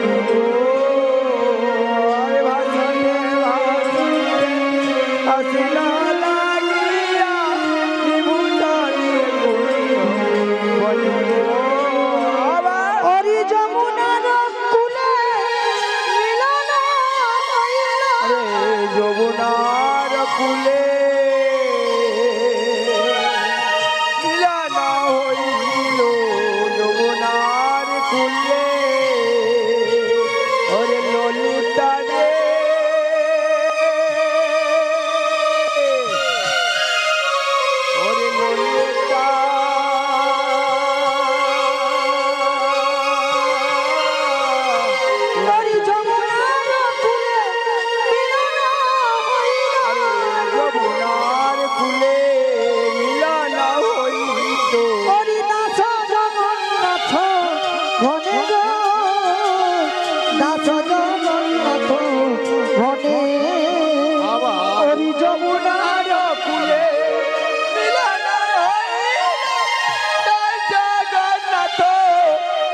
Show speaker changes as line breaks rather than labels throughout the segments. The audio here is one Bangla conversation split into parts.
Música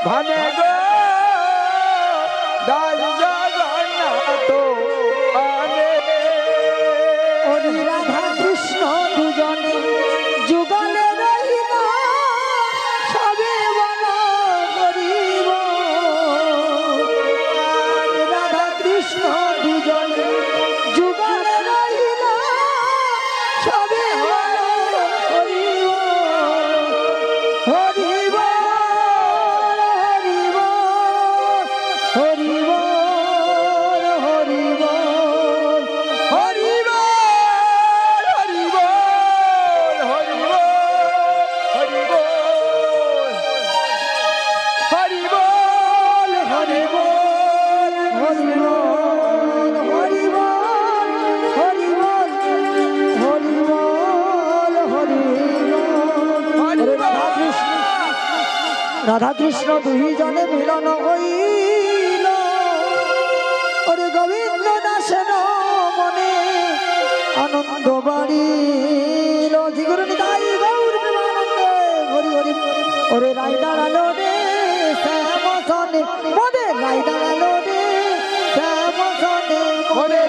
ભાને রাধা কৃষ্ণ দুই জনে মিলন হইল। ওরে গোবিন্দ দাসের মনে আনন্দ বাড়িল। জিগুরু নিতাই গৌর প্রেমানন্দে হরি হরি। ওরে রাই দাঁড়াল রে শ্যাম সনে
ওরে রাই দাঁড়াল রে শ্যাম সনে
ওরে